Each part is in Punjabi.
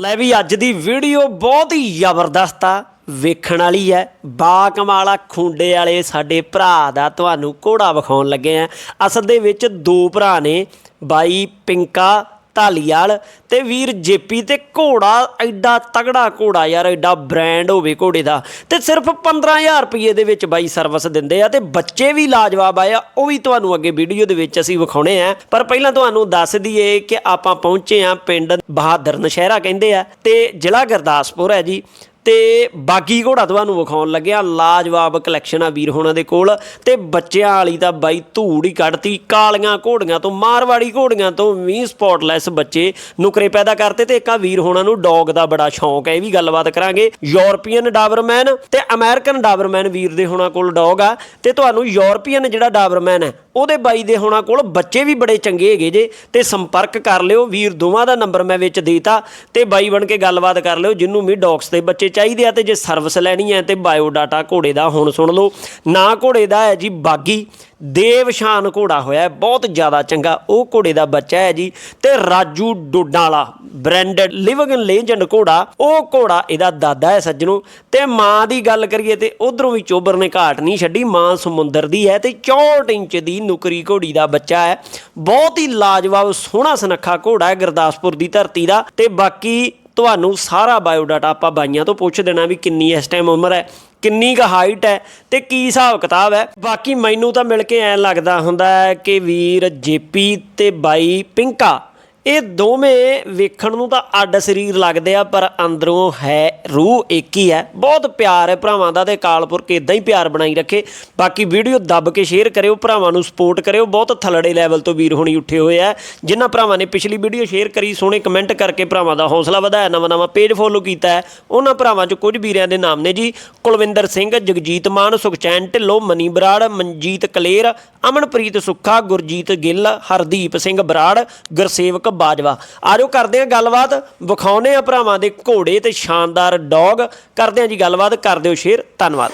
ਲੈ ਵੀ ਅੱਜ ਦੀ ਵੀਡੀਓ ਬਹੁਤ ਹੀ ਜ਼ਬਰਦਸਤ ਆ। ਵੇਖਣ ਵਾਲੀ ਹੈ। ਬਾ ਕਮਾਲਾ ਖੁੰਡੇ ਵਾਲੇ ਸਾਡੇ ਭਰਾ ਦਾ ਤੁਹਾਨੂੰ ਘੋੜਾ ਵਿਖਾਉਣ ਲੱਗੇ ਆ। ਅਸਲ ਦੇ ਵਿੱਚ ਦੋ ਭਰਾ ਨੇ, ਬਾਈ ਪਿੰਕਾ ਢਾਲੀਵਾਲ ਤੇ ਵੀਰ ਜੇਪੀ ਤੇ ਘੋੜਾ, ਐਡਾ ਤਗੜਾ ਘੋੜਾ ਯਾਰ, ਐਡਾ ਬ੍ਰਾਂਡ ਹੋਵੇ ਘੋੜੇ ਦਾ। ਤੇ ਸਿਰਫ 15000 ਰੁਪਏ ਦੇ ਵਿੱਚ ਬਾਈ ਸਰਵਿਸ ਦਿੰਦੇ ਆ ਤੇ ਬੱਚੇ ਵੀ ਲਾਜਵਾਬ ਆਇਆ ਉਹ ਵੀ ਤੁਹਾਨੂੰ ਅੱਗੇ ਵੀਡੀਓ ਦੇ ਵਿੱਚ ਅਸੀਂ ਵਿਖਾਉਣੇ ਆ। ਪਰ ਪਹਿਲਾਂ ਤੁਹਾਨੂੰ ਦੱਸ ਦਈਏ ਕਿ ਆਪਾਂ ਪਹੁੰਚੇ ਆ ਪਿੰਡ ਬਹਾਦਰ ਨਸ਼ਹਿਰਾ ਕਹਿੰਦੇ ਆ, ਤੇ ਜ਼ਿਲ੍ਹਾ ਗੁਰਦਾਸਪੁਰ ਹੈ ਜੀ। ਤੇ ਬਾਗੀ ਘੋੜਾ ਤੁਹਾਨੂੰ ਵਿਖਾਉਣ ਲੱਗਿਆ, ਲਾਜਵਾਬ ਕਲੈਕਸ਼ਨ ਆ ਵੀਰ ਹੋਣਾ ਦੇ ਕੋਲ। ਤੇ ਬੱਚਿਆਂ ਵਾਲੀ ਤਾਂ ਬਾਈ ਧੂੜ ਹੀ ਕੱਢਤੀ, ਕਾਲੀਆਂ ਘੋੜੀਆਂ ਤੋਂ, ਮਾਰਵਾੜੀ ਘੋੜੀਆਂ ਤੋਂ ਵੀ ਸਪੌਟਲੈਸ ਬੱਚੇ ਨੁਕਰੇ ਪੈਦਾ ਕਰਤੇ ਤੇ ਇੱਕ ਆ ਵੀਰ ਹੋਣਾ ਨੂੰ ਡੌਗ ਦਾ ਬੜਾ ਸ਼ੌਂਕ ਹੈ, ਇਹ ਵੀ ਗੱਲਬਾਤ ਕਰਾਂਗੇ। ਯੂਰਪੀਅਨ ਡਾਬਰਮੈਨ ਤੇ ਅਮਰੀਕਨ ਡਾਬਰਮੈਨ ਵੀਰ ਦੇ ਹੋਣਾ ਕੋਲ ਡੌਗ ਆ। ਤੇ ਤੁਹਾਨੂੰ ਯੂਰਪੀਅਨ ਜਿਹੜਾ ਡਾਬਰਮੈਨ ਹੈ, ਉਹਦੇ ਬਾਈ ਦੇ ਹੋਣਾ ਕੋਲ ਬੱਚੇ ਵੀ ਬੜੇ ਚੰਗੇ ਹੈਗੇ ਜੇ, ਤੇ ਸੰਪਰਕ ਕਰ ਲਿਓ। ਵੀਰ ਦੋਵਾਂ ਦਾ ਨੰਬਰ ਮੈਂ ਵਿੱਚ ਦੇਤਾ ਤੇ ਬਾਈ ਬਣ ਕੇ ਗੱਲਬਾਤ ਕਰ ਲਿਓ, ਜਿੰਨੂੰ ਵੀ ਡੌਗਸ ਦੇ ਬੱਚੇ ਚਾਹੀਦੇ ਆ ਤੇ ਜੇ ਸਰਵਿਸ ਲੈਣੀ ਹੈ ਤੇ ਬਾਇਓ ਡਾਟਾ ਘੋੜੇ ਦਾ, ਹੁਣ ਸੁਣ ਲਓ। ਨਾ ਘੋੜੇ ਦਾ ਹੈ ਜੀ ਬਾਗੀ। ਦੇਵਸ਼ਾਨ ਘੋੜਾ ਹੋਇਆ ਬਹੁਤ ਜ਼ਿਆਦਾ ਚੰਗਾ। ਉਹ ਘੋੜੇ ਦਾ ਬੱਚਾ ਹੈ ਜੀ। ਤੇ ਰਾਜੂ ਡੋਡਾਂ ਵਾਲਾ ਬ੍ਰਾਂਡਡ ਲਿਵਿੰਗ ਲੈਜੈਂਡ ਘੋੜਾ, ਉਹ ਘੋੜਾ ਇਹਦਾ ਦਾਦਾ ਹੈ ਸੱਜਣੋ। ਤੇ ਮਾਂ ਦੀ ਗੱਲ ਕਰੀਏ ਤੇ ਉਧਰੋਂ ਵੀ ਚੋਬਰ ਨੇ ਘਾਟ ਨਹੀਂ ਛੱਡੀ। ਮਾਂ ਸਮੁੰਦਰ ਦੀ ਹੈ ਤੇ 64 ਇੰਚ ਦੀ ਨੁਕਰੀ ਘੋੜੀ ਦਾ ਬੱਚਾ ਹੈ। ਬਹੁਤ ਹੀ ਲਾਜਵਾਬ, ਸੋਹਣਾ ਸੁਨੱਖਾ ਘੋੜਾ ਹੈ, ਗੁਰਦਾਸਪੁਰ ਦੀ ਧਰਤੀ ਦਾ। ਤੇ ਬਾਕੀ ਤੁਹਾਨੂੰ ਸਾਰਾ ਬਾਇਓਡਾਟਾ ਆਪਾਂ ਬਾਈਆਂ ਤੋਂ ਪੁੱਛ ਦੇਣਾ ਵੀ ਕਿੰਨੀ ਇਸ ਟਾਈਮ ਉਮਰ ਹੈ, ਕਿੰਨੀ ਕੁ ਹਾਈਟ ਹੈ ਤੇ ਕੀ ਹਿਸਾਬ ਕਿਤਾਬ ਹੈ। ਬਾਕੀ ਮੈਨੂੰ ਤਾਂ ਮਿਲ ਕੇ ਐਂ ਲੱਗਦਾ ਹੁੰਦਾ ਹੈ ਕਿ ਵੀਰ ਜੇਪੀ ਤੇ ਬਾਈ ਪਿੰਕਾ ਇਹ ਦੋਵੇਂ ਵੇਖਣ ਨੂੰ ਤਾਂ ਅੱਡ ਸਰੀਰ ਲੱਗਦੇ ਆ, ਪਰ ਅੰਦਰੋਂ ਹੈ, ਰੂਹ ਇੱਕ ਹੀ ਹੈ। ਬਹੁਤ ਪਿਆਰ ਹੈ ਭਰਾਵਾਂ ਦਾ ਤੇ ਕਾਲਪੁਰਕ ਇਦਾਂ ਹੀ ਪਿਆਰ ਬਣਾਈ ਰੱਖੇ। ਬਾਕੀ ਵੀਡੀਓ ਦੱਬ ਕੇ ਸ਼ੇਅਰ ਕਰਿਓ, ਭਰਾਵਾਂ ਨੂੰ ਸਪੋਰਟ ਕਰਿਓ। ਬਹੁਤ ਥਲੜੇ ਲੈਵਲ ਤੋਂ ਵੀਰ ਹੋਣੀ ਉੱਠੇ ਹੋਏ ਆ, ਜਿਨ੍ਹਾਂ ਭਰਾਵਾਂ ਨੇ ਪਿਛਲੀ ਵੀਡੀਓ ਸ਼ੇਅਰ ਕਰੀ, ਸੋਹਣੇ ਕਮੈਂਟ ਕਰਕੇ ਭਰਾਵਾਂ ਦਾ ਹੌਸਲਾ ਵਧਾਇਆ, ਨਵਾਂ ਨਵਾਂ ਪੇਜ ਫੋਲੋ ਕੀਤਾ ਹੈ। ਉਹਨਾਂ ਭਰਾਵਾਂ 'ਚ ਕੁਝ ਵੀਰਿਆਂ ਦੇ ਨਾਮ ਨੇ ਜੀ, ਕੁਲਵਿੰਦਰ ਸਿੰਘ, ਜਗਜੀਤ ਮਾਨ, ਸੁਖਚੈਨ ਢਿੱਲੋਂ, ਮਨੀ ਬਰਾੜ, ਮਨਜੀਤ ਕਲੇਰ, ਅਮਨਪ੍ਰੀਤ ਸੁੱਖਾ, ਗੁਰਜੀਤ ਗਿੱਲ, ਹਰਦੀਪ ਸਿੰਘ ਬਰਾੜ, ਗੁਰਸੇਵਕ ਬਾਜਵਾ। ਆਜੋ ਕਰਦੇ ਆ ਗੱਲਬਾਤ। ਵਿਖਾਉਨੇ ਆ ਭਰਾਵਾਂ ਦੇ ਘੋੜੇ ਤੇ ਸ਼ਾਨਦਾਰ ਡੌਗ। ਕਰਦੇ ਆ ਜੀ ਗੱਲਬਾਤ। ਕਰ ਦਿਓ ਸ਼ੇਅਰ ਧੰਨਵਾਦ।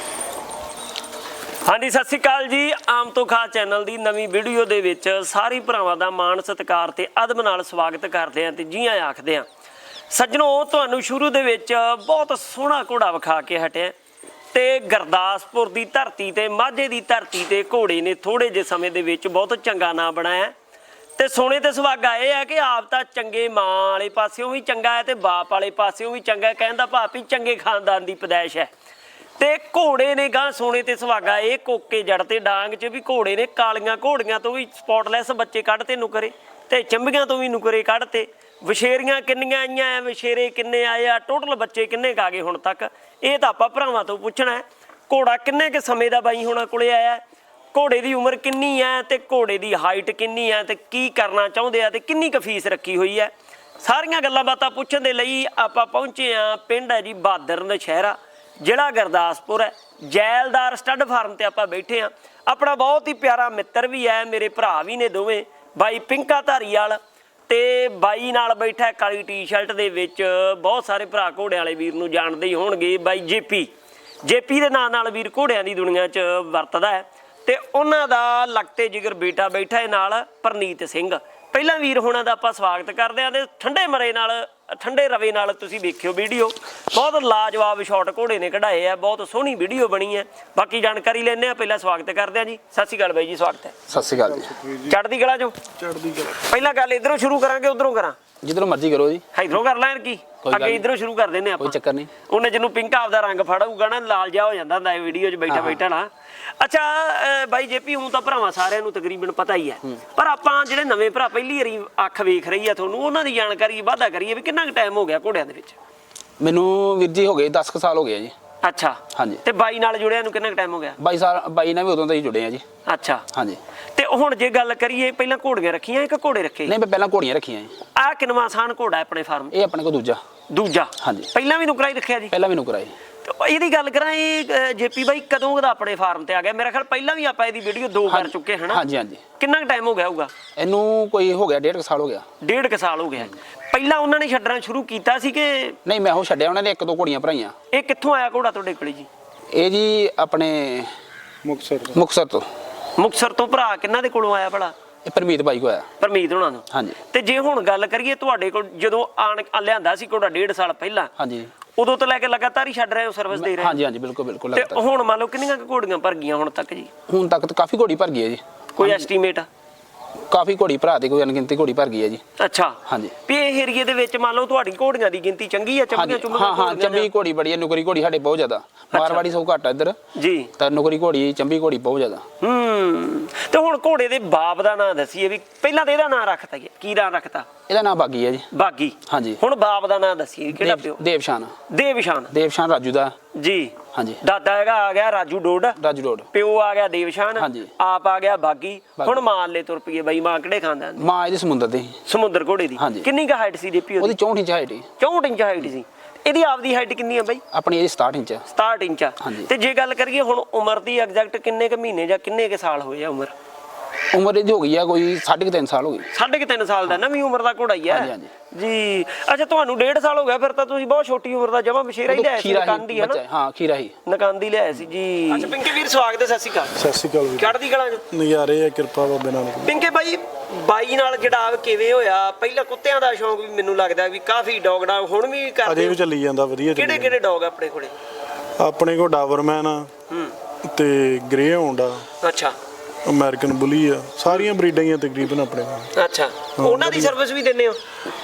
ਹਾਂਜੀ, ਸਤਿ ਸ਼੍ਰੀ ਅਕਾਲ ਜੀ। ਆਮ ਤੋਂ ਖਾ ਚੈਨਲ ਦੀ ਨਵੀਂ ਵੀਡੀਓ ਦੇ ਵਿੱਚ ਸਾਰੀ ਭਰਾਵਾਂ ਦਾ ਮਾਣ ਸਤਿਕਾਰ ਤੇ ਅਦਬ ਨਾਲ ਸਵਾਗਤ ਕਰਦੇ ਆਂ ਤੇ ਜੀਆਂ ਆਖਦੇ ਆਂ ਸੱਜਣੋ, ਤੁਹਾਨੂੰ ਸ਼ੁਰੂ ਦੇ ਵਿੱਚ ਬਹੁਤ ਸੋਹਣਾ ਘੋੜਾ ਵਿਖਾ ਕੇ ਹਟਿਆ ਤੇ ਗੁਰਦਾਸਪੁਰ ਦੀ ਧਰਤੀ ਤੇ, ਮਾਝੇ ਦੀ ਧਰਤੀ ਤੇ ਘੋੜੇ ਨੇ ਥੋੜੇ ਜਿਹੇ ਸਮੇਂ ਦੇ ਵਿੱਚ ਬਹੁਤ ਚੰਗਾ ਨਾਂ ਬਣਾਇਆ ਤੇ ਸੋਨੇ ਤੇ ਸੁਹਾਗਾ ਇਹ ਹੈ ਕਿ ਆਪ ਤਾਂ ਚੰਗੇ ਮਾਂ ਵਾਲੇ ਪਾਸਿਓਂ ਵੀ ਚੰਗਾ ਹੈ ਤੇ ਬਾਪ ਵਾਲੇ ਪਾਸਿਓਂ ਵੀ ਚੰਗਾ ਕਹਿੰਦਾ ਭਾਪੀ ਚੰਗੇ ਖਾਨਦਾਨ ਦੀ ਪਦੈਸ਼ ਹੈ। ਤੇ ਘੋੜੇ ਨੇ ਗਾਂ ਸੋਨੇ ਤੇ ਸੁਹਾਗਾ ਇਹ ਕੋਕੇ ਜੜ ਤੇ ਡਾਂਗ 'ਚ ਵੀ ਘੋੜੇ ਨੇ ਕਾਲੀਆਂ ਘੋੜੀਆਂ ਤੋਂ ਵੀ ਸਪੌਟਲੈਸ ਬੱਚੇ ਕੱਢਤੇ ਨੁਕਰੇ ਤੇ ਚੰਬੀਆਂ ਤੋਂ ਵੀ ਨੁਕਰੇ ਕੱਢਤੇ। ਵਿਸ਼ੇਰੀਆਂ ਕਿੰਨੀਆਂ ਆਈਆਂ ਐ ਵਿਸ਼ੇਰੇ ਕਿੰਨੇ ਆਏ ਆ ਟੋਟਲ ਬੱਚੇ ਕਿੰਨੇ ਕਾਗੇ ਹੁਣ ਤੱਕ? ਇਹ ਤਾਂ ਆਪਾਂ ਭਰਾਵਾਂ ਤੋਂ ਪੁੱਛਣਾ ਹੈ। ਘੋੜਾ ਕਿੰਨੇ ਕੇ ਸਮੇਂ ਦਾ ਬਾਈ ਹੋਣਾ ਕੋਲੇ ਆਇਆ ਘੋੜੇ ਦੀ ਉਮਰ ਕਿੰਨੀ ਹੈ ਤੇ ਘੋੜੇ ਦੀ ਹਾਈਟ ਕਿੰਨੀ ਹੈ ਤੇ ਕੀ ਕਰਨਾ ਚਾਹੁੰਦੇ ਆ ਤੇ ਕਿੰਨੀ ਕੁ ਫੀਸ ਰੱਖੀ ਹੋਈ ਹੈ? ਸਾਰੀਆਂ ਗੱਲਾਂ ਬਾਤਾਂ ਪੁੱਛਣ ਦੇ ਲਈ ਆਪਾਂ ਪਹੁੰਚੇ ਆ ਪਿੰਡ ਹੈ ਜੀ ਬਹਾਦਰ ਨਸ਼ਹਿਰਾ ਜ਼ਿਲ੍ਹਾ ਗੁਰਦਾਸਪੁਰ ਹੈ। ਜੈਲਦਾਰ ਸਟੱਡ ਫਾਰਮ ਤੇ ਆਪਾਂ ਬੈਠੇ ਆ ਆਪਣਾ ਬਹੁਤ ਹੀ ਪਿਆਰਾ ਮਿੱਤਰ ਵੀ ਹੈ, ਮੇਰੇ ਭਰਾ ਵੀ ਨੇ ਦੋਵੇਂ, ਬਾਈ ਪਿੰਕਾ ਧਾਰੀਵਾਲ ਤੇ ਬਾਈ ਨਾਲ ਬੈਠਾ ਕਾਲੀ ਟੀ-ਸ਼ਰਟ ਦੇ ਵਿੱਚ। ਬਹੁਤ ਸਾਰੇ ਭਰਾ ਘੋੜਿਆਂ ਵਾਲੇ ਵੀਰ ਨੂੰ ਜਾਣਦੇ ਹੀ ਹੋਣਗੇ। ਬਾਈ ਜੇਪੀ ਜੇਪੀ ਦੇ ਨਾਂ ਨਾਲ ਵੀਰ ਘੋੜਿਆਂ ਦੀ ਦੁਨੀਆ 'ਚ ਵਰਤਦਾ ਹੈ। ਤੇ ਉਹਨਾਂ ਦਾ ਲਗਤੇ ਜਿਗਰ ਬੇਟਾ ਬੈਠਾ ਹੈ ਨਾਲ ਪ੍ਰਨੀਤ ਸਿੰਘ। ਪਹਿਲਾਂ ਵੀਰ ਹੋਣਾ ਦਾ ਆਪਾਂ ਸਵਾਗਤ ਕਰਦੇ ਆਂ ਤੇ ਠੰਡੇ ਮਰੇ ਨਾਲ ਠੰਡੇ ਰਵੇ ਨਾਲ ਤੁਸੀਂ ਵੇਖਿਓ ਵੀਡੀਓ। ਬਹੁਤ ਲਾਜਵਾਬ ਸ਼ਾਟ ਘੋੜੇ ਨੇ ਕਢਾਏ ਆ ਬਹੁਤ ਸੋਹਣੀ ਵੀਡੀਓ ਬਣੀ ਹੈ। ਬਾਕੀ ਜਾਣਕਾਰੀ ਲੈਣੇ ਆ ਪਹਿਲਾਂ ਸਵਾਗਤ ਕਰਦੇ ਆਂ ਜੀ। ਸਤਿ ਸ਼੍ਰੀ ਅਕਾਲ ਬਾਈ ਜੀ ਸਵਾਗਤ ਹੈ। ਸਤਿ ਸ਼੍ਰੀ ਅਕਾਲ ਜੀ। ਚੜ੍ਹਦੀ ਕਲਾ ਚੋਂ? ਚੜਦੀ ਕਲਾ। ਪਹਿਲਾਂ ਗੱਲ ਇਧਰੋਂ ਸ਼ੁਰੂ ਕਰਾਂਗੇ ਉਧਰੋਂ ਕਰਾਂ। ਜਿੱਧਰੋਂ ਮਰਜ਼ੀ ਕਰੋ ਜੀ। ਇਧਰੋਂ ਕਰ ਲੈਣ ਕੀ? ਕੋਈ ਅੱਗੇ। ਇਧਰੋਂ ਸ਼ੁਰੂ ਕਰ ਦਿੰਨੇ ਆਪਾਂ ਕੋਈ ਚੱਕਰ ਨਹੀਂ। ਉਹਨੇ ਜਿਹਨੂੰ ਪਿੰਕ ਆਪਦਾ ਰੰਗ ਫੜਾਊਗਾ ਨਾ ਲਾਲ ਜਿਹਾ ਹੋ ਜਾਂਦਾ ਹੁੰਦਾ ਇਹ ਵੀਡੀਓ 'ਚ ਬੈਠਾ ਬੈਠਾ ਨਾ। ਅੱਛਾ ਬਾਈ ਜੇਪੀ ਹੂੰ ਤਾਂ ਭਰਾਵਾਂ ਸਾਰਿਆਂ ਨੂੰ ਤਕਰੀਬਨ ਪਤਾ ਹੀ ਹੈ। ਪਰ ਆਪਾਂ ਜਿਹੜੇ ਨਵੇਂ ਭਰਾ ਪਹਿਲੀ ਵਾਰੀ ਅੱਖ ਵੇਖ ਰਹੀ ਆ ਤੁਹਾਨੂੰ ਉਹਨਾਂ ਦੀ ਜਾਣਕਾਰੀ ਵਾਧਾ ਕਰੀਏ ਵੀ ਕਿੰਨਾ ਕੁ ਟਾਈਮ ਹੋ ਗਿਆ ਘੋੜਿਆਂ ਦੇ ਵਿੱਚ? ਮੈਨੂੰ ਵੀਰ ਜੀ ਹੋ ਗਏ 10 ਕੁ ਸਾਲ ਹੋ ਗਏ ਜੀ। ਅੱਛਾ। ਹਾਂਜੀ। ਤੇ ਬਾਈ ਨਾਲ ਜੁੜਿਆ ਨੂੰ ਕਿੰਨਾ ਕੁ ਟਾਈਮ ਹੋ ਗਿਆ? ਬਾਈ ਸਾਲ ਬਾਈ ਨਾਲ ਵੀ ਉਦੋਂ ਤੋਂ ਹੀ ਜੁੜੇ ਆ ਜੀ। ਅੱਛਾ। ਹਾਂਜੀ। ਤੇ ਹੁਣ ਜੇ ਗੱਲ ਕਰੀਏ ਪਹਿਲਾਂ ਘੋੜੀਆਂ ਰੱਖੀਆਂ ਕਿ ਘੋੜੇ ਰੱਖੇ? ਨਹੀਂ ਮੈਂ ਪਹਿਲਾਂ ਘੋੜੀਆਂ ਰੱਖੀਆਂ ਜੀ। ਆਹ ਕਿੰਨਵਾਂ ਆਸਾਨ ਘੋੜਾ ਹੈ ਆਪਣੇ ਫਾਰਮ? ਇਹ ਆਪਣੇ ਕੋਲ ਦੂਜਾ। ਦੂਜਾ। ਹਾਂਜੀ। ਪਹਿਲਾਂ ਵੀ ਨੁਕਰਾ ਹੀ ਰੱਖਿਆ ਜੀ? ਪਹਿਲਾਂ ਵੀ ਨੁਕਰਾ ਜੀ। ਤੇ ਇਹਦੀ ਗੱਲ ਕਰਾਂ ਇਹ ਜੇਪੀ ਬਾਈ ਕਦੋਂ ਦਾ ਆਪਣੇ ਫਾਰਮ ਤੇ ਆ ਗਿਆ? ਮੇਰਾ ਖਿਆਲ ਪਹਿਲਾਂ ਵੀ ਆਪਾਂ ਇਹਦੀ ਵੀਡੀਓ ਦੋ ਕਰ ਚੁੱਕੇ ਹਨਾ? ਹਾਂਜੀ ਹਾਂਜੀ। ਕਿੰਨਾ ਕੁ ਟਾਈਮ ਹੋ ਗਿਆ ਹੋਊਗਾ? ਇਹਨੂੰ ਕੋਈ ਹੋ ਗਿਆ ਡੇਢ ਕੁ ਸਾਲ ਹੋ ਗਿਆ। ਡੇਢ ਕੁ ਸਾਲ ਹੋ ਗਿਆ। ਪਹਿਲਾਂ ਉਹਨਾਂ ਨੇ ਛੱਡਣਾ ਸ਼ੁਰੂ ਕੀਤਾ ਸੀ ਕਿ ਨਹੀਂ ਮੈਂ ਉਹ ਛੱਡਿਆ ਉਹਨਾਂ ਨੇ ਇੱਕ ਦੋ ਘੋੜੀਆਂ ਭਰਾਈਆਂ। ਇਹ ਕਿੱਥੋਂ ਆਇਆ ਘੋੜਾ ਤੁਹਾਡੇ ਕੋਲੇ ਜੀ? ਇਹ ਜੀ ਆਪਣੇ ਮੁਕਸਰ ਤੋਂ। ਮੁਕਤਸਰ ਤੋਂ। ਮੁਕਸਰ ਤੋਂ ਭਰਾ ਕਿੰਨਾ ਦੇ ਕੋਲੋਂ ਆਇਆ ਭਲਾ? ਇਹ ਪਰਮੀਤ ਬਾਈ ਕੋ ਆਇਆ। ਪਰਮੀਤ ਹੋਣਾ ਨੂੰ ਹਾਂਜੀ। ਤੇ ਜੇ ਹੁਣ ਗੱਲ ਕਰੀਏ ਤੁਹਾਡੇ ਕੋਲ ਜਦੋਂ ਆਣ ਆ ਲਿਆਂਦਾ ਸੀ ਘੋੜਾ ਡੇਢ ਸਾਲ ਪਹਿਲਾਂ ਹਾਂਜੀ। ਉਦੋਂ ਤੋਂ ਲੈ ਕੇ ਲਗਾਤਾਰ ਹੀ ਛੱਡ ਰਹੇ ਹੋ ਸਰਵਿਸ ਦੇ ਰਹੇ ਹੋ? ਹਾਂਜੀ ਹਾਂਜੀ ਬਿਲਕੁਲ ਬਿਲਕੁਲ ਤੇ ਲਗਾਤਾਰ। ਹੁਣ ਮੰਨ ਲਓ ਕਿੰਨੀਆਂ ਕੁ ਘੋੜੀਆਂ ਭਰ ਗਈਆਂ ਹੁਣ ਤੱਕ ਜੀ? ਹੁਣ ਤੱਕ ਤਾਂ ਕਾਫੀ ਘੋੜੀ ਭਰ ਗਈ ਹੈ ਜੀ। ਕੋਈ ਐਸਟੀਮੇਟ ਕਾਫੀ ਘੋੜੀ ਭਰਾ ਦੀ ਕੋਈ ਅਣਗਿਣਤੀ ਘੋੜੀ ਭਰ ਗਈ ਹੈ ਜੀ। ਅੱਛਾ। ਹਾਂਜੀ। ਵੀ ਇਹ ਏਰੀਏ ਦੇ ਵਿੱਚ ਮੰਨ ਲਓ ਤੁਹਾਡੀ ਘੋੜੀਆਂ ਦੀ ਗਿਣਤੀ ਚੰਗੀ ਆ ਚੰਗੀਆਂ ਹਾਂਜੀ। ਹਾਂ ਹਾਂ ਚੰਬੀ ਘੋੜੀ ਬੜੀ ਹੈ ਨੁਕਰੀ ਘੋੜੀ ਸਾਡੇ ਬਹੁਤ ਜ਼ਿਆਦਾ। ਮਾਰਵਾੜੀ ਸਭ ਘੱਟ ਇੱਧਰ। ਜੀ। ਤਾਂ ਨੁਕਰੀ ਘੋੜੀ ਚੰਬੀ ਘੋੜੀ ਬਹੁਤ ਜ਼ਿਆਦਾ। ਹੂੰ। ਤੇ ਹੁਣ ਘੋੜੇ ਦੇ ਬਾਪ ਦਾ ਨਾਂ ਦੱਸੀਏ ਵੀ ਪਹਿਲਾਂ ਤਾਂ ਇਹਦਾ ਨਾਂ ਰੱਖਤਾ ਗਿਆ। ਕੀ ਨਾਂ ਰੱਖਤਾ? ਇਹਦਾ ਨਾਮ ਬਾਗੀ ਹੈ ਜੀ। ਬਾਗੀ। ਹਾਂਜੀ। ਹੁਣ ਬਾਪ ਦਾ ਨਾਂ ਦੱਸੀਏ ਕਿਹੜਾ ਪਿਓ? ਦੇਵਸ਼ਾਨ। ਦੇਵਸ਼ਾਨ। ਦੇਵਸ਼ਾਨ ਰਾਜੂ ਦਾ। ਜੀ। ਹਾਂਜੀ। ਦਾਦਾ ਹੈਗਾ ਆ ਗਿਆ ਰਾਜੂ ਡੋਡ। ਰਾਜੂ ਰੋਡ ਪਿਓ ਆ ਗਿਆ ਦੇਵਸ਼ਾਨ। ਆਪ ਆ ਗਿਆ ਬਾਗੀ। ਹੁਣ ਮਾਂ ਲੈ ਤੁਰ ਪਈਏ ਬਾਈ ਮਾਂ ਕਿਹੜੇ ਖਾਂਦਾ ਮਾਂ ਇਹਦੇ ਸਮੁੰਦਰ ਦੀ। ਸਮੁੰਦਰ ਘੋੜੇ ਦੀ। ਹਾਂਜੀ। ਕਿੰਨੀ ਕੁ ਹਾਈਟ ਸੀ ਜੇਪੀ ਉਹਦੀ? ਉਹਦੀ 64 ਇੰਚ ਹਾਈਟ ਹੈ 64 ਇੰਚ ਹਾਈਟ ਸੀ। ਇਹਦੀ ਆਪਦੀ ਹਾਈਟ ਕਿੰਨੀ ਆ ਬਾਈ? ਆਪਣੀ ਇਹਦੀ 67 ਇੰਚ ਹੈ 67 ਇੰਚ ਆ। ਹਾਂਜੀ। ਤੇ ਜੇ ਗੱਲ ਕਰੀਏ ਹੁਣ ਉਮਰ ਦੀ ਐਗਜ਼ੈਕਟ ਕਿੰਨੇ ਕ ਮਹੀਨੇ ਜਾਂ ਕਿੰਨੇ ਕ ਸਾਲ ਹੋਏ ਆ ਉਮਰ? ਉਮਰ ਇਹਦੀ ਹੋ ਗਈ ਆ ਕੋਈ 3.5 ਸਾਲ ਹੋ ਗਈ ਸਾਢੇ ਕੁ ਸਾਲ ਦਾ ਨਵੀਂ ਉਮਰ ਦਾ ਘੋੜਾ ਹੀ ਹੈ ਹਾਂਜੀ, ਹਾਂਜੀ। ਜੀ ਅੱਛਾ ਤੁਹਾਨੂੰ ਡੇਢ ਸਾਲ ਹੋ ਗਿਆ ਫਿਰ ਤਾਂ ਤੁਸੀਂ ਬਹੁਤ ਛੋਟੀ ਉਮਰ ਦਾ ਜਮਾ ਬਸ਼ੇਰਾ ਹੀ ਉਦੋਂ ਲਿਆ ਸੀ ਨਕਾਂਦੀ ਹੀ ਨਾ? ਬੱਚਾ ਹਾਂ ਖੀਰਾ ਹੀ। ਨਕਾਂਦੀ ਲਿਆ ਸੀ ਜੀ। ਅੱਛਾ ਪਿੰਕੇ ਵੀਰ ਸਵਾਗਤ ਹੈ ਸਤਿ ਸ਼੍ਰੀ ਅਕਾਲ। ਸਤਿ ਸ਼੍ਰੀ ਅਕਾਲ ਵੀਰ। ਚੜ੍ਹਦੀ ਕਲਾਂ ਚ? ਨਜ਼ਾਰੇ ਆ ਕਿਰਪਾ ਬਾਬੇ ਨਾਨਕ। ਪਿੰਕੇ ਬਾਈ ਬਾਈ ਨਾਲ ਜੜਾਵ ਕਿਵੇਂ ਹੋਇਆ? ਪਹਿਲਾਂ ਕੁੱਤਿਆਂ ਦਾ ਸ਼ੌਂਕ ਵੀ ਮੈਨੂੰ ਲੱਗਦਾ ਵੀ ਕਾਫੀ ਡੌਗ ਡਾਗ ਹੁਣ ਵੀ ਕਰਦੇ ਅਜੇ ਹੋ। ਵੀ ਚੱਲੀ ਜਾਂਦਾ ਵਧੀਆ ਚੱਲੀ ਕਿਹੜੇ ਕਿਹੜੇ ਡੌਗ ਆਪਣੇ ਕੋਲੇ? ਜਾਂਦਾ। ਆਪਣੇ ਕੋਲ ਡਾਵਰਮੈਨ ਆ ਹੂੰ। ਤੇ ਗ੍ਰੇ ਹੋਂਡ ਆ। ਅੱਛਾ। ਅਮਰੀਕਨ ਬੁਲੀ ਆ। ਸਾਰੀਆਂ ਬਰੀਡਾਂ ਹੀ ਆ ਤਕਰੀਬਨ ਆਪਣੇ ਕੋਲ। ਅੱਛਾ। ਉਹਨਾਂ ਦੀ ਸਰਵਿਸ ਵੀ ਦਿੰਦੇ ਹੋ?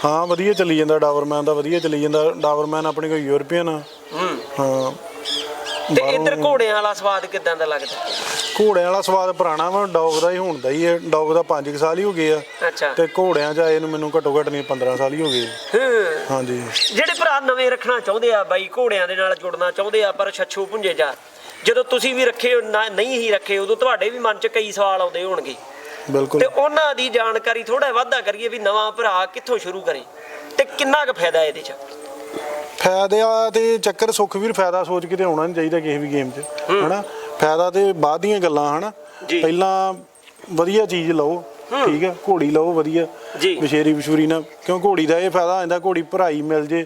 ਹਾਂ ਵਧੀਆ ਚੱਲੀ ਜਾਂਦਾ ਡਾਵਰਮੈਨ ਦਾ ਵਧੀਆ ਚੱਲੀ ਜਾਂਦਾ। ਡਾਵਰਮੈਨ ਆਪਣੇ ਕੋਲ ਯੂਰਪੀਅਨ ਆ। ਹੂੰ। ਹਾਂ। ਤੇ ਇੱਧਰ ਘੋੜਿਆਂ ਵਾਲਾ ਸਵਾਦ ਕਿਦਾਂ ਦਾ ਲੱਗਦਾ? ਘੋੜਿਆਂ ਵਾਲਾ ਸਵਾਦ ਪੁਰਾਣਾ ਵਾ ਡੌਗ ਦਾ ਹੀ ਹੁੰਦਾ ਹੀ ਹੈ ਡੌਗ ਦਾ 5 ਸਾਲ ਹੀ ਹੋ ਗਏ ਆ। ਅੱਛਾ। ਤੇ ਘੋੜਿਆਂ 'ਚ ਆਏ ਨੂੰ ਮੈਨੂੰ ਘੱਟੋ ਘੱਟ ਨਹੀਂ 15 ਸਾਲ ਹੀ ਹੋ ਗਏ। ਹੂੰ। ਹਾਂਜੀ। ਜਿਹੜੇ ਭਰਾ ਨਵੇਂ ਰੱਖਣਾ ਚਾਹੁੰਦੇ ਆ ਬਾਈ ਘੋੜਿਆਂ ਦੇ ਨਾਲ ਜੁੜਨਾ ਚਾਹੁੰਦੇ ਆ ਪਰ ਛੱਛੂ ਭੁੰਜੇ ਜਾ ਜਦੋਂ ਤੁਸੀਂ ਵੀ ਰੱਖੇ ਨਾ- ਨਹੀਂ ਹੀ ਰੱਖੇ ਉਦੋਂ ਤੁਹਾਡੇ ਵੀ ਮਨ 'ਚ ਕਈ ਸਵਾਲ ਆਉਂਦੇ ਹੋਣਗੇ। ਬਿਲਕੁਲ। ਤੇ ਉਹਨਾਂ ਦੀ ਜਾਣਕਾਰੀ ਥੋੜਾ ਵਾਧਾ ਕਰੀਏ ਵੀ ਨਵਾਂ ਭਰਾ ਕਿੱਥੋਂ ਸ਼ੁਰੂ ਕਰੇ ਤੇ ਕਿੰਨਾ ਕੁ ਫਾਇਦਾ ਇਹਦੇ 'ਚ? ਫਾਇਦਾ ਤੇ ਚੱਕਰ ਸੁੱਖ ਵੀਰ ਫਾਇਦਾ ਸੋਚ ਕੇ ਤੇ ਆਉਣਾ ਨਹੀਂ ਚਾਹੀਦਾ ਕਿਸੇ ਵੀ ਗੇਮ 'ਚ ਹਨਾ? ਫਾਇਦਾ ਤੇ ਬਾਅਦ ਦੀਆਂ ਗੱਲਾਂ ਹਨਾ? ਜੀ। ਪਹਿਲਾਂ ਵਧੀਆ ਚੀਜ਼ ਲਓ ਠੀਕ ਹੈ? ਘੋੜੀ ਲਓ ਵਧੀਆ ਜੀ। ਵਿਸ਼ੇਰੀ ਵਿਸ਼ੂਰੀ ਨਾ ਕਿਉਂ ਘੋੜੀ ਦਾ ਇਹ ਫਾਇਦਾ ਹੁੰਦਾ ਘੋੜੀ ਭਰਾਈ ਮਿਲ ਜੇ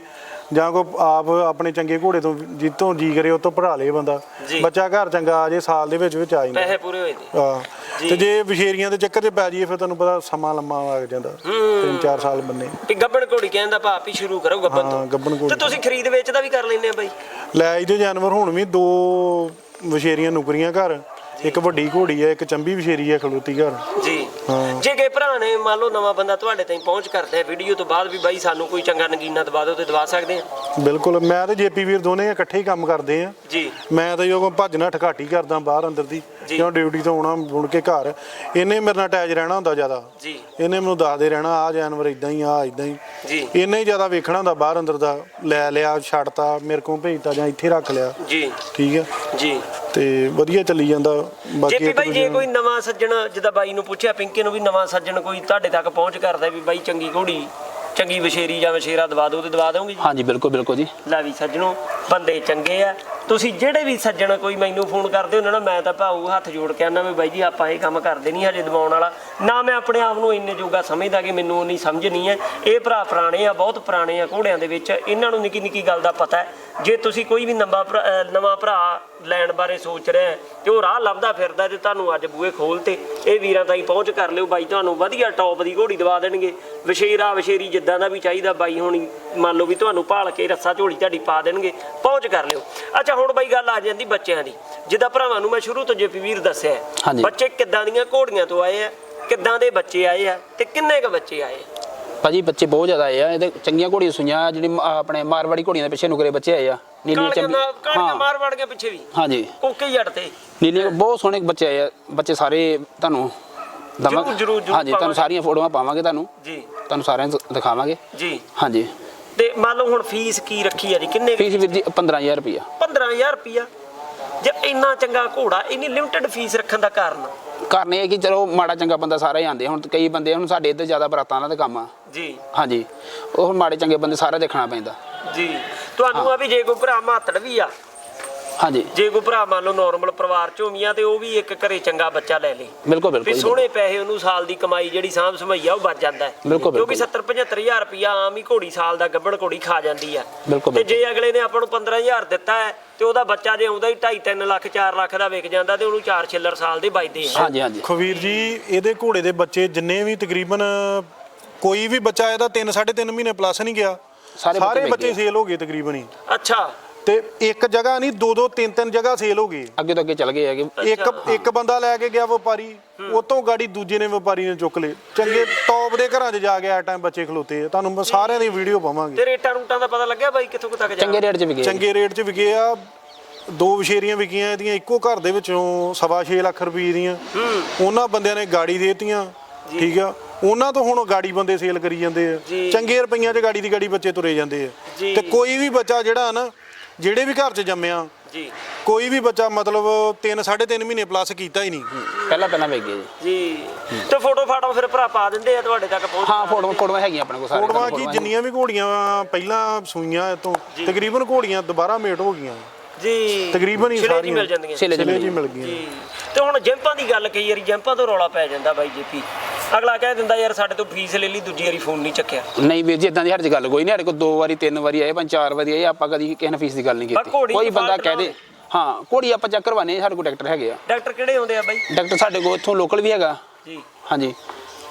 ਜਾਂ ਕੋ ਆਪ ਆਪਣੇ ਚੰਗੇ ਘੋੜੇ ਤੋਂ ਜਿੱਤੋਂ ਜੀ ਕਰੇ ਉਹ ਤੋਂ ਭਰਾ ਲੇ ਬੰਦਾ। ਜੀ। ਬੱਚਾ ਘਰ ਚੰਗਾ ਆ ਜੇ ਸਾਲ ਦੇ ਵਿੱਚ ਵਿੱਚ ਆ ਜਾਂਦਾ। ਪੈਸੇ ਪੂਰੇ ਹੋਏ ਨੇ ਆ ਜੀ। ਤੇ ਜੇ ਵਿਸ਼ੇਰੀਆਂ ਦੇ ਚੱਕਰ 'ਚ ਪੈ ਜਾਈਏ ਫਿਰ ਤੁਹਾਨੂੰ ਪਤਾ ਸਮਾਂ ਲੰਮਾ ਲੱਗ ਜਾਂਦਾ। ਤਿੰਨ ਚਾਰ ਸਾਲ ਬੰਨੇ। ਵੀ ਗੱਬਣ ਘੋੜੀ ਕਹਿੰਦਾ ਭਾਪ ਹੀ ਸ਼ੁਰੂ ਕਰੋ ਗੱਬਣ ਹਾਂ, ਤੋਂ ਗੱਭਣ ਘੋੜੀ। ਤੇ ਤੁਸੀਂ ਖਰੀਦ ਵੇਚ ਦਾ ਵੀ ਕਰ ਲੈਂਦੇ ਆ ਬਾਈ? ਲੈ ਇਹਦੇ ਜਾਨਵਰ ਹੁਣ ਵੀ ਦੋ ਵਿਸ਼ੇਰੀਆਂ ਨੁਕਰੀਆਂ ਘਰ। ਇੱਕ ਵੱਡੀ ਘੋੜੀ ਹੈ ਇੱਕ ਚੰਬੀ ਵਿਸ਼ੇਰੀ ਹੈ ਖਲੋਤੀ ਘਰ। ਜੀ। ਹਾਂ। ਜੇ ਕੋਈ ਭਰਾ ਨੇ ਮੰਨ ਲਓ ਨਵਾਂ ਬੰਦਾ ਤੁਹਾਡੇ ਤਾਈਂ ਪਹੁੰਚ ਕਰਦਾ ਹੈ ਵੀਡੀਓ ਤੋਂ ਬਾਅਦ ਵੀ ਬਾਈ ਸਾਨੂੰ ਕੋਈ ਚੰਗਾ ਨਗੀਨਾ ਦਵਾ ਦਿਓ ਤੇ ਦਵਾ ਸਕਦੇ ਆ ਬਿਲਕੁਲ ਮੈਂ ਤੇ ਜੇਪੀ ਵੀਰ ਦੋਨੇ ਇਕੱਠੇ ਹੀ ਕੰਮ ਕਰਦੇ ਆ ਜੀ। ਮੈਂ ਤਾਂ ਜੋ ਭੱਜਣਾ ਠਕਾਟੀ ਕਰਦਾ ਬਾਹਰ ਅੰਦਰ ਦੀ ਜੀ। ਕਿਉਂ ਡਿਊਟੀ ਤੋਂ ਆਉਣਾ ਮੁੜ ਕੇ ਘਰ ਇਹਨੇ ਮੇਰੇ ਨਾਲ ਅਟੈਚ ਰਹਿਣਾ ਹੁੰਦਾ ਜ਼ਿਆਦਾ। ਜੀ। ਇਹਨੇ ਮੈਨੂੰ ਦੱਸਦੇ ਰਹਿਣਾ ਆ ਜਾਨਵਰ ਇਦਾਂ ਹੀ ਆ ਇਦਾਂ ਹੀ। ਜੀ। ਇਹਨੇ ਹੀ ਜ਼ਿਆਦਾ ਵੇਖਣਾ ਹੁੰਦਾ ਬਾਹਰ ਅੰਦਰ ਦਾ ਲੈ ਲਿਆ ਛੱਡਤਾ ਮੇਰੇ ਕੋਲ ਭੇਜਤਾ ਜਾਂ ਇੱਥੇ ਰੱਖ ਲਿਆ। ਜੀ। ਠੀਕ ਹੈ? ਜੀ। ਤੇ ਵਧੀਆ ਚੱਲੀ ਜਾਂਦਾ ਬਾਕੀ ਜੇਪੀ ਇੱਕ ਬਾਈ ਜੇ ਦੂਜੇ ਕੋਈ ਨਵਾਂ ਸੱਜਣ ਜਿੱਦਾਂ ਬਾਈ ਨੂੰ ਪੁੱਛਿਆ ਪਿੰਕੇ ਨੂੰ ਵੀ ਨਵਾਂ ਸੱਜਣ ਕੋਈ ਤੁਹਾਡੇ ਤੱਕ ਪਹੁੰਚ ਕਰਦਾ ਵੀ ਬਾਈ ਚੰਗੀ ਘੋੜੀ ਚੰਗੀ ਵਸ਼ੇਰੀ ਜਾਂ ਵਸ਼ੇਰਾ ਦਵਾ ਦਿਓ ਤੇ ਦਵਾ ਦੋਗੇ ਜੀ? ਹਾਂਜੀ ਬਿਲਕੁਲ ਬਿਲਕੁਲ ਜੀ। ਲੈ ਵੀ ਸੱਜਣੋ ਬੰਦੇ ਚੰਗੇ ਆ। ਤੁਸੀਂ ਜਿਹੜੇ ਵੀ ਸੱਜਣ ਕੋਈ ਮੈਨੂੰ ਫੋਨ ਕਰਦੇ ਹੋ ਨਾ, ਮੈਂ ਤਾਂ ਭਾਊ ਹੱਥ ਜੋੜ ਕੇ ਆਨਾ ਵੀ ਬਾਈ ਜੀ, ਆਪਾਂ ਇਹ ਕੰਮ ਕਰਦੇ ਨਹੀਂ ਹਜੇ ਦਿਵਾਉਣ ਵਾਲਾ। ਨਾ ਮੈਂ ਆਪਣੇ ਆਪ ਨੂੰ ਇੰਨੇ ਜੋਗਾ ਸਮਝਦਾ ਕਿ ਮੈਨੂੰ ਉਨੀ ਸਮਝ ਨਹੀਂ ਹੈ। ਇਹ ਭਰਾ ਪੁਰਾਣੇ ਆ, ਬਹੁਤ ਪੁਰਾਣੇ ਆ ਘੋੜਿਆਂ ਦੇ ਵਿੱਚ। ਇਹਨਾਂ ਨੂੰ ਨਿੱਕੀ ਨਿੱਕੀ ਗੱਲ ਦਾ ਪਤਾ ਹੈ। ਜੇ ਤੁਸੀਂ ਕੋਈ ਵੀ ਨੰਬਾ ਭਰਾ- ਨਵਾਂ ਭਰਾ ਲੈਣ ਬਾਰੇ ਸੋਚ ਰਿਹਾ ਹੈ, ਤੇ ਉਹ ਰਾਹ ਲੱਭਦਾ ਫਿਰਦਾ ਤੇ ਤੁਹਾਨੂੰ ਅੱਜ ਬੂਏ ਖੋਲ ਤੇ ਇਹ ਵੀਰਾਂ ਤਾਈਂ ਪਹੁੰਚ ਕਰ ਲਿਓ। ਬਾਈ, ਤੁਹਾਨੂੰ ਵਧੀਆ ਟੌਪ ਦੀ ਘੋੜੀ ਦਵਾ ਦੇਣਗੇ। ਵਿਸ਼ੇਰਾ ਵਿਸ਼ੇਰੀ ਜਿੱਦਾਂ ਦਾ ਵੀ ਚਾਹੀਦਾ ਬਾਈ ਹੋਣੀ। ਮੰਨ ਲਓ ਵੀ ਤੁਹਾਨੂੰ ਭਾਲ ਕੇ ਰੱਸਾ ਝੋਲੀ ਤੁਹਾਡੀ ਪਾ ਦੇਣਗੇ ਪਹੁੰਚ ਕਰ ਲਿਓ। ਅੱਛਾ ਹੁਣ ਬਾਈ ਗੱਲ ਆ ਜਾਂਦੀ ਬੱਚਿਆਂ ਦੀ। ਜਿੱਦਾਂ ਭਰਾਵਾਂ ਨੂੰ ਮੈਂ ਸ਼ੁਰੂ ਤੋਂ ਜੇਪੀ ਵੀਰ ਦੱਸਿਆ ਹੈ। ਹਾਂਜੀ। ਬੱਚੇ ਕਿੱਦਾਂ ਦੀਆਂ ਘੋੜੀਆਂ ਤੋਂ ਆਏ ਆ ਕਿੱਦਾਂ ਦੇ ਬੱਚੇ ਆਏ ਆ ਤੇ ਕਿੰਨੇ ਕ ਬੱਚੇ ਆਏ ਆ? ਭਾਜੀ ਬੱਚੇ ਬਹੁਤ ਜ਼ਿਆਦਾ ਆਏ ਆ ਇਹਦੇ ਚੰਗੀਆਂ ਘੋੜੀਆਂ ਸੁਈਆਂ ਜਿਹੜੀ ਮ- ਆਪਣੇ ਮਾਰਵਾੜੀ ਘੋੜੀਆਂ ਦੇ ਪਿੱਛੇ ਨੁਕਰੇ ਬੱਚੇ ਆਏ ਆ ਕਾਲੀਆਂ ਚੰਬੀ ਕਾਲੀਆਂ ਹਾਂ। ਮਾਰ ਵੜ ਕੇ ਪਿੱਛੇ ਵੀ? ਹਾਂਜੀ। ਕੋਕੇ ਜੜ ਤੇ? ਨੀਲੀਆਂ ਬਹੁਤ ਸੋਹਣੇ ਬੱਚੇ ਆਏ ਆ ਬੱਚੇ ਸਾਰੇ ਤੁਹਾਨੂੰ ਜ਼ਰੂਰ, ਦਵਾਂਗੇ ਜ਼ਰੂਰ, ਜ਼ਰੂਰ ਹਾਂਜੀ ਤੁਹਾਨੂੰ ਪਾਵਾਂਗੇ। ਸਾਰੀਆਂ ਫੋਟੋਆਂ ਪਾਵਾਂਗੇ ਤੁਹਾਨੂੰ। ਜੀ। ਤੁਹਾਨੂੰ ਸਾਰਿਆਂ ਨੂੰ ਦਿਖਾਵਾਂਗੇ। ਜੀ। ਹਾਂਜੀ। ਤੇ ਮੰਨ ਲਓ ਹੁਣ ਫੀਸ ਕੀ ਰੱਖੀ ਆ ਜੀ ਕਿੰਨੇ ਫੀਸ ਵੀਰ ਜੀ 15000 ਰੁਪਇਆ 15000 ਰੁਪਿਆ ਜੇ ਇੰਨਾ ਚੰਗਾ ਘੋੜਾ ਇੰਨੀ ਲਿਮਟਿਡ ਫੀਸ ਰੱਖਣ ਦਾ ਕਾਰਨ? ਕਰਨੇ ਹੈ ਕਿ ਚਲੋ ਮਾੜਾ ਚੰਗਾ ਬੰਦਾ ਸਾਰੇ ਹੀ ਆਉਂਦੇ ਹੁਣ ਕਈ ਬੰਦੇ ਹੁਣ ਸਾਡੇ ਇੱਧਰ ਜ਼ਿਆਦਾ ਬਰਾਤਾਂ ਦਾ ਕੰਮ ਆ। ਜੀ। ਹਾਂਜੀ। ਉਹ ਹੁਣ ਮਾੜੇ ਚੰਗੇ ਬੰਦੇ ਸਾਰਾ ਦੇਖਣਾ ਪੈਂਦਾ। ਜੀ। ਤੁਹਾਨੂੰ ਆ ਵੀ ਜੇ ਕੋਈ ਭਰਾ ਮਾਤੜ ਵੀ ਆ ਹਾਂਜੀ। ਜੇ ਕੋਈ ਭਰਾ ਮੰਨ ਲਓ ਨਾਰਮਲ ਪਰਿਵਾਰ ਚੋਂ ਵੀ ਆ ਤੇ ਉਹ ਵੀ ਇੱਕ ਘਰੇ ਚੰਗਾ ਬੱਚਾ ਲੈ ਲੇ। ਬਿਲਕੁਲ ਵੀ ਬਿਲਕੁਲ ਜੀ। ਸੋਹਣੇ ਪੈਸੇ ਉਹਨੂੰ ਸਾਲ ਦੀ ਕਮਾਈ ਜਿਹੜੀ ਸਾਂਭ ਸਮਈਆ ਉਹ ਬਚ ਜਾਂਦਾ ਹੈ। ਬਿਲਕੁਲ, ਕਿਉਂਕਿ ਬਿਲਕੁਲ। 70 75000 ਰੁਪਿਆ ਆਮ ਹੀ ਘੋੜੀ ਸਾਲ ਦਾ ਗੱਬੜ ਘੋੜੀ ਖਾ ਜਾਂਦੀ ਆ। ਬਿਲਕੁਲ, ਤੇ ਜੇ ਅਗਲੇ ਨੇ ਆਪਾਂ ਨੂੰ 15000 ਦਿੱਤਾ ਹੈ ਤੇ ਉਹਦਾ ਬੱਚਾ ਜੇ ਆਉਂਦਾ ਹੀ 2.5 3 ਲੱਖ 4 ਲੱਖ ਦਾ ਵਿਕ ਜਾਂਦਾ ਤੇ ਉਹਨੂੰ 4 ਛਿੱਲਰ ਸਾਲ ਦੇ ਵੱਜਦੇ ਆ। ਹਾਂਜੀ ਹਾਂਜੀ। ਖਵੀਰ ਜੀ ਇਹਦੇ ਘੋੜੇ ਦੇ ਬੱਚੇ ਜਿੰਨੇ ਵੀ ਤਕਰੀਬਨ ਕੋਈ ਵੀ ਬੱਚਾ ਇਹਦਾ 3 3.5 ਮਹੀਨੇ ਪਲੱਸ ਨਹੀਂ ਗਿਆ। ਸਾਰੇ ਬੱਚੇ ਸਾਰੇ ਵਿਕ ਬੱਚੇ ਗਏ। ਸੇਲ ਹੋ ਗਏ ਤਕਰੀਬਨ ਹੀ। ਅੱਛਾ। ਤੇ ਇੱਕ ਜਗ੍ਹਾ ਨਹੀਂ ਦੋ ਦੋ ਤਿੰਨ ਤਿੰਨ ਜਗ੍ਹਾ ਸੇਲ ਹੋ ਗਏ ਅੱਗੇ ਤੋਂ ਅੱਗੇ ਚੱਲ ਗਏ ਹੈਗੇ। ਇੱਕ ਇੱਕ ਬੰਦਾ ਲੈ ਕੇ ਗਿਆ ਵਪਾਰੀ ਉਤੋਂ ਗਾੜੀ ਦੂਜੇ ਨੇ ਵਪਾਰੀ ਨੇ ਚੁੱਕ ਲਏ। ਚੰਗੇ ਟੌਪ ਦੇ ਘਰਾਂ 'ਚ ਜਾ ਕੇ ਆ ਟਾਈਮ ਬੱਚੇ ਖਲੋਤੇ ਆ। ਤੁਹਾਨੂੰ ਮੈਂ ਸਾਰਿਆਂ ਦੀ ਵੀਡੀਓ ਪਾਵਾਂਗੇ। ਤੇ ਰੇਟਾਂ ਰੂਟਾਂ ਦਾ ਪਤਾ ਲੱਗਿਆ ਬਾਈ ਕਿੱਥੋਂ ਕੁ ਤੱਕ ਜਾ ਚੰਗੇ ਰੇਟ 'ਚ ਵਿਕੇ ਚੰਗੇ ਰੇਟ 'ਚ ਵਿਕੇ ਆ। ਦੋ ਵਿਸ਼ੇਰੀਆਂ ਵਿਕੀਆਂ ਇਹਦੀਆਂ ਇੱਕੋ ਘਰ ਦੇ ਵਿੱਚੋਂ ਸਵਾ ਛੇ ਲੱਖ ਰੁਪਏ ਦੀਆਂ। ਉਹਨਾਂ ਬੰਦਿਆਂ ਨੇ ਗਾੜੀ ਦੇਤੀਆਂ ਠੀਕ ਆ? ਉਹਨਾਂ ਤੋਂ ਹੁਣ ਗਾੜੀ ਬੰਦੇ ਸੇਲ ਕਰੀ ਜਾਂਦੇ ਆ। ਜੀ। ਚੰਗੇ ਰੁਪਈਆਂ 'ਚ ਗਾੜੀ ਦੀ ਗਾੜੀ ਬੱਚੇ ਤੁਰੇ ਜਾਂਦੇ ਆ। ਜੀ। ਤੇ ਕੋਈ ਵੀ ਬੱਚਾ ਜਿਹੜਾ ਨਾ ਜਿਹੜੇ ਵੀ ਘਰ 'ਚ ਜੰਮਿਆ ਜੀ। ਕੋਈ ਵੀ ਬੱਚਾ ਮਤਲਬ 3 3.5 ਮਹੀਨੇ ਪਲੱਸ ਕੀਤਾ ਹੀ ਨਹੀਂ। ਪਹਿਲਾਂ ਪਹਿਲਾਂ ਗਏ ਜੀ। ਜੀ। ਤੇ ਫੋਟੋ ਫਾਟੋ ਫਿਰ ਭਰਾ ਪਾ ਦਿੰਦੇ ਆ ਤੁਹਾਡੇ ਤੱਕ ਪਹੁੰਚ ਹਾਂ ਫੋਟੋਆਂ ਫੋਟੋਆਂ ਹੈਗੀਆਂ ਆਪਣੇ ਕੋਲ ਸਾਰੇ ਕੋੜਵਾ ਕੀ ਜਿੰਨੀਆਂ ਵੀ ਘੋੜੀਆਂ ਪਹਿਲਾਂ ਸੂਈਆਂ ਇਹ ਤੋਂ ਤਕਰੀਬਨ ਘੋੜੀਆਂ ਦੁਬਾਰਾ ਮੇਟ ਹੋ ਗਈਆਂ। ਜੀ। ਤਕਰੀਬਨ ਹੀ ਛਿਲੇ ਜੀ ਸਾਰੀਆਂ। ਮਿਲ ਜਾਂਦੀਆਂ। ਛਿਲੇ ਛਿਲੇ ਜੀ ਮਿਲ ਗਈਆਂ। ਜੀ। ਤੇ ਹੁਣ ਜੰਪਾਂ ਦੀ ਗੱਲ ਕਈ ਵਾਰੀ ਜੰਪਾਂ ਤੋਂ ਰੌਲਾ ਪੈ ਜਾਂਦਾ ਬਾਈ ਜੇਪੀ ਅਗਲਾ ਕਹਿ ਦਿੰਦਾ ਯਾਰ ਸਾਡੇ ਤੋਂ ਫੀਸ ਲੈ ਲਈ ਦੂਜੀ ਵਾਰੀ ਫੋਨ ਨਹੀਂ ਚੱਕਿਆ। ਨਹੀਂ ਵੀਰ ਜੀ ਇਦਾਂ ਦੀ ਸਾਡੇ 'ਚ ਗੱਲ ਕੋਈ ਨਹੀਂ ਸਾਡੇ ਕੋਲ ਦੋ ਵਾਰੀ ਤਿੰਨ ਵਾਰੀ ਆਏ ਪੰਜ ਚਾਰ ਵਾਰੀ ਆਏ ਆਪਾਂ ਕਦੀ ਕਿਸੇ ਨੇ ਫੀਸ ਦੀ ਗੱਲ ਨਹੀਂ ਪਰ ਕੀਤੀ। ਘੋੜੀ ਕੋਈ ਦੀ ਬੰਦਾ ਕਹਿ ਦੇ ਹਾਂ ਘੋੜੀ ਆਪਾਂ ਚੈੱਕ ਕਰਵਾਨੇ ਸਾਡੇ ਕੋਲ ਡਾਕਟਰ ਹੈਗੇ ਆ। ਡਾਕਟਰ ਕਿਹੜੇ ਆਉਂਦੇ ਆ ਬਾਈ? ਡਾਕਟਰ ਸਾਡੇ ਕੋਲ ਇੱਥੋਂ ਲੋਕਲ ਵੀ ਹੈਗਾ। ਜੀ। ਹਾਂਜੀ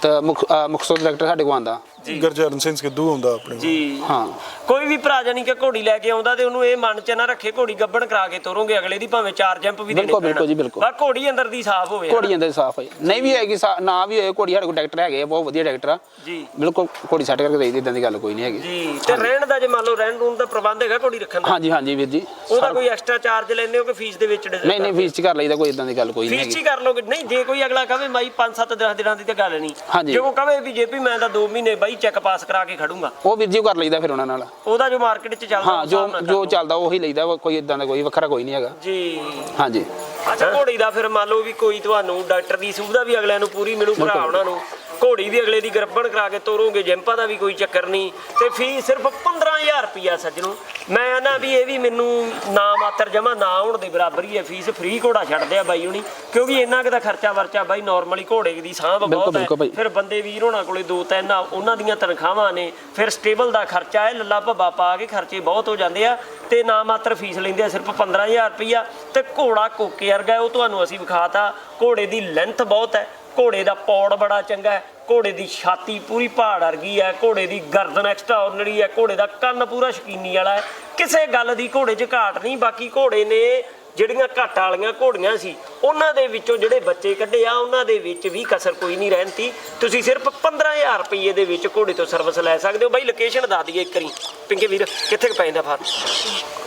ਤਾਂ ਮੁਖ ਦਾ ਡਾਕਟਰ ਸਾਡੇ ਕੋਲ ਆਂਦਾ ਗਰਜਰਨ ਸਿੰਘ ਸਿੱਧੂ ਹੁੰਦਾ ਆਪਣੇ ਜੀ। ਹਾਂ। ਕੋਈ ਵੀ ਭਰਾ ਜਾਨੀ ਕਿ ਘੋੜੀ ਲੈ ਕੇ ਆਉਂਦਾ ਤੇ ਉਹਨੂੰ ਇਹ ਮਨ 'ਚ ਨਾ ਰੱਖੇ ਘੋੜੀ ਗੱਬਣ ਕਰਾ ਕੇ ਤੋਰੋਗੇ ਅਗਲੇ ਦੀ ਭਾਵੇਂ ਚਾਰ ਜੰਪ ਵੀ ਦੇਣੇ ਬਿਲਕੁਲ, ਬਿਲਕੁਲ ਜੀ, ਬਿਲਕੁਲ। ਪਰ ਘੋੜੀ ਅੰਦਰ ਦੀ ਸਾਫ਼ ਹੋਵੇ। ਘੋੜੀ ਅੰਦਰ ਸਾਫ਼ ਹੈ ਨਹੀਂ ਵੀ ਹੋਏਗੀ ਸਾ- ਨਾ ਵੀ ਹੋਏ ਘੋੜੀ ਸਾਡੇ ਕੋਲ ਡਾਕਟਰ ਹੈਗੇ ਆ ਬਹੁਤ ਵਧੀਆ ਡਾਕਟਰ ਆ। ਜੀ। ਬਿਲਕੁਲ ਘੋੜੀ ਸੈੱਟ ਕਰਕੇ ਦੇਈਦੀ ਇਦਾਂ ਦੀ ਗੱਲ ਕੋਈ ਨਹੀਂ ਹੈਗੀ। ਜੀ ਤੇ ਰਹਿਣ ਦਾ ਜੇ ਮੰਨ ਲਓ ਰਹਿਣ ਰੂਣ ਦਾ ਪ੍ਰਬੰਧ ਹੈਗਾ ਘੋੜੀ ਰੱਖਣ ਦਾ? ਹਾਂਜੀ ਹਾਂਜੀ ਵੀਰ ਜੀ। ਉਹਦਾ ਕੋਈ ਐਕਸਟਰਾ ਚਾਰਜ ਲੈਂਦੇ ਹੋ ਕਿ ਫੀਸ ਦੇ ਵਿੱਚ ਨਹੀਂ ਨਹੀਂ ਫੀਸ ਚ ਕਰ ਲਈਦਾ ਕੋਈ ਇਦਾਂ ਦੀ ਗੱਲ ਕੋਈ ਨਹੀਂ ਫੀਸ ਚ ਹੈਗੀ। ਹੀ ਕਰ ਲੋਗੇ ਨਹੀਂ ਜੇ ਕੋਈ ਅਗਲਾ ਕਵੇ ਬਾਈ 5-7 10 ਦਿਨਾਂ ਦੀ ਤਾਂ ਗੱਲ ਨਹੀਂ। ਹਾਂਜੀ। ਜੇ ਉਹ ਕਵੇ ਵੀ ਜੇਪੀ ਮੈਂ ਤਾਂ 2 ਮਹੀਨੇ ਬਾਈ ਚੈੱਕ ਪਾਸ ਕਰਾ ਕੇ ਖੜੂੰਗਾ। ਉਹ ਵੀਰ ਜੀ ਉਹ ਕਰ ਲਈਦਾ ਫਿਰ ਉਹਨਾਂ ਨਾਲ। ਉਹਦਾ ਜੋ ਮਾਰਕੀਟ 'ਚ ਚੱਲਦਾ ਹਾਂ ਉਸ ਜੋ ਹਿਸਾਬ ਨਾਲ ਕਰ ਜੋ ਲਓ। ਚੱਲਦਾ ਉਹੀ ਲਈਦਾ ਵਾ, ਕੋਈ ਇਦਾਂ ਦਾ ਕੋਈ ਵੱਖਰਾ ਕੋਈ ਨਹੀਂ ਹੈਗਾ। ਜੀ। ਹਾਂਜੀ। ਅੱਛਾ ਘੋੜੀ ਦਾ ਫਿਰ ਮੰਨ ਲਓ ਵੀ ਕੋਈ ਤੁਹਾਨੂੰ ਡਾਕਟਰ ਦੀ ਸੁਵਿਧਾ ਵੀ ਅਗਲਿਆਂ ਨੂੰ ਪੂਰੀ ਮਿਲੂ ਭਰਾ ਉਹਨਾਂ ਨੂੰ। ਘੋੜੀ ਵੀ ਅਗਲੇ ਦੀ ਗਰਭਣ ਕਰਾ ਕੇ ਤੋਰੋਗੇ ਜੰਪਾ ਦਾ ਵੀ ਕੋਈ ਚੱਕਰ ਨਹੀਂ ਤੇ ਫੀਸ ਸਿਰਫ 15000 ਰੁਪਿਆ ਸੱਜਣੋ। ਮੈਂ ਆਨਾ ਵੀ ਇਹ ਵੀ ਮੈਨੂੰ ਨਾ ਮਾਤਰ ਜਮਾ ਨਾ ਹੋਣ ਦੇ ਬਰਾਬਰ ਹੀ ਹੈ ਫੀਸ ਫ੍ਰੀ ਘੋੜਾ ਛੱਡਦੇ ਆ ਬਾਈ ਹੁਣੀ ਕਿਉਂਕਿ ਇੰਨਾ ਕੁ ਦਾ ਖਰਚਾ ਵਰਚਾ ਬਾਈ ਨਾਰਮਲੀ ਘੋੜੇ ਦੀ ਸਾਂਭ ਬਹੁਤ ਹੈ। ਫਿਰ ਬੰਦੇ ਵੀਰ ਹੋਣਾ ਕੋਲੇ ਦੋ ਤਿੰਨ ਉਹਨਾਂ ਦੀਆਂ ਤਨਖਾਹਾਂ ਨੇ ਫਿਰ ਸਟੇਬਲ ਦਾ ਖਰਚਾ ਹੈ ਲੱਲਾ ਭੱਬਾ ਪਾ ਕੇ ਖਰਚੇ ਬਹੁਤ ਹੋ ਜਾਂਦੇ ਆ ਤੇ ਨਾ ਮਾਤਰ ਫੀਸ ਲੈਂਦੇ ਆ ਸਿਰਫ 15000 ਰੁਪਈਆ ਤੇ ਘੋੜਾ ਕੋਕੇ ਵਰਗਾ ਉਹ ਤੁਹਾਨੂੰ ਅਸੀਂ ਵਿਖਾਤਾ ਘੋੜੇ ਦੀ ਲੈਂਥ ਬਹੁਤ ਹੈ। ਘੋੜੇ ਦਾ ਪੌੜ ਬੜਾ ਚੰਗਾ ਹੈ ਘੋੜੇ ਦੀ ਛਾਤੀ ਪੂਰੀ ਪਹਾੜ ਵਰਗੀ ਹੈ ਘੋੜੇ ਦੀ ਗਰਦਨ ਐਕਸਟਰਾਆਰਡਨਰੀ ਹੈ ਘੋੜੇ ਦਾ ਕੰਨ ਪੂਰਾ ਸ਼ਕੀਨੀ ਵਾਲਾ ਹੈ। ਕਿਸੇ ਗੱਲ ਦੀ ਘੋੜੇ 'ਚ ਘਾਟ ਨਹੀਂ ਬਾਕੀ ਘੋੜੇ ਨੇ ਜਿਹੜੀਆਂ ਘੱਟ ਵਾਲੀਆਂ ਘੋੜੀਆਂ ਸੀ ਉਹਨਾਂ ਦੇ ਵਿੱਚੋਂ ਜਿਹੜੇ ਬੱਚੇ ਕੱਢੇ ਆ ਉਹਨਾਂ ਦੇ ਵਿੱਚ ਵੀ ਕਸਰ ਕੋਈ ਨਹੀਂ ਰਹਿੰਦੀ। ਤੁਸੀਂ ਸਿਰਫ 15000 ਰੁਪਏ ਦੇ ਵਿੱਚ ਘੋੜੇ ਤੋਂ ਸਰਵਿਸ ਲੈ ਸਕਦੇ ਹੋ। ਬਾਈ ਲੋਕੇਸ਼ਨ ਦੱਸ ਦਈਏ ਇੱਕ ਵਾਰੀ। ਪਿੰਕੇ ਵੀਰ ਕਿੱਥੇ ਕੁ ਪੈ ਜਾਂਦਾ ਫਾਰਮ?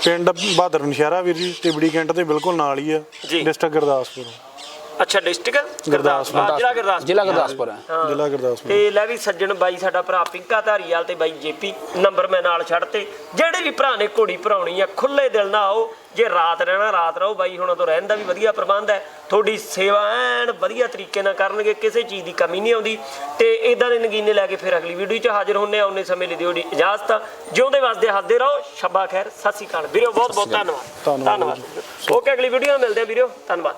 ਪਿੰਡ ਬਹਾਦਰ ਨਸ਼ਹਿਰਾ ਵੀਰ ਜੀ ਟਿਬੜੀ ਕੈਂਟ ਦੇ ਬਿਲਕੁਲ ਨਾਲ ਹੀ ਆ ਜੀ। ਡਿਸਟ੍ਰਿਕਟ ਗੁਰਦਾਸਪੁਰ। ਅੱਛਾ ਡਿਸਟ੍ਰਿਕਟ? ਗੁਰਦਾਸਪੁਰ। ਗੁਰਦਾਸਪੁਰ ਜ਼ਿਲ੍ਹਾ ਗੁਰਦਾਸਪੁਰ। ਜ਼ਿਲ੍ਹਾ ਗੁਰਦਾਸਪੁਰ ਹੈ। ਹਾਂ। ਜ਼ਿਲ੍ਹਾ ਗੁਰਦਾਸਪੁਰ। ਤੇ ਲੈ ਵੀ ਸੱਜਣ ਬਾਈ ਸਾਡਾ ਭਰਾ ਪਿੰਕਾ ਧਾਰੀਵਾਲ ਤੇ ਬਾਈ ਜੇਪੀ ਨੰਬਰ ਮੈਂ ਨਾਲ ਛੱਡ ਤੇ। ਜਿਹੜੇ ਵੀ ਭਰਾ ਨੇ ਘੋੜੀ ਭਰਾਉਣੀ ਆ ਖੁੱਲੇ ਦਿਲ ਨਾਲ ਆਓ। ਜੇ ਰਾਤ ਰਹਿਣਾ ਰਾਤ ਰਹੋ ਬਾਈ ਹੁਣਾਂ ਤੋਂ ਰਹਿਣ ਦਾ ਵੀ ਵਧੀਆ ਪ੍ਰਬੰਧ ਹੈ। ਤੁਹਾਡੀ ਸੇਵਾ ਐਨ ਵਧੀਆ ਤਰੀਕੇ ਨਾਲ ਕਰਨਗੇ ਕਿਸੇ ਚੀਜ਼ ਦੀ ਕਮੀ ਨਹੀਂ ਆਉਂਦੀ। ਤੇ ਇਦਾਂ ਦੇ ਨਗੀਨੇ ਲੈ ਕੇ ਫਿਰ ਅਗਲੀ ਵੀਡੀਓ 'ਚ ਹਾਜ਼ਰ ਹੁੰਨੇ ਆ। ਉਹਨੇ ਸਮੇਂ ਲਈ ਦਿਓ ਜੀ ਇਜਾਜ਼ਤ ਜਿਉਂਦੇ ਵਸਦੇ ਹੱਸਦੇ ਰਹੋ। ਸ਼ੱਬਾ ਖੈਰ ਸਤਿ ਸ਼੍ਰੀ ਅਕਾਲ। ਵੀਰੋ ਬਹੁਤ ਬਹੁਤ ਧੰਨਵਾਦ। ਧੰਨਵਾਦ। ਧੰਨਵਾਦ। ਓਕੇ ਅਗਲੀ ਵੀਡੀਓ ਨਾਲ ਮਿਲਦੇ ਆ ਵੀਰੋ। ਧੰਨਵਾਦ।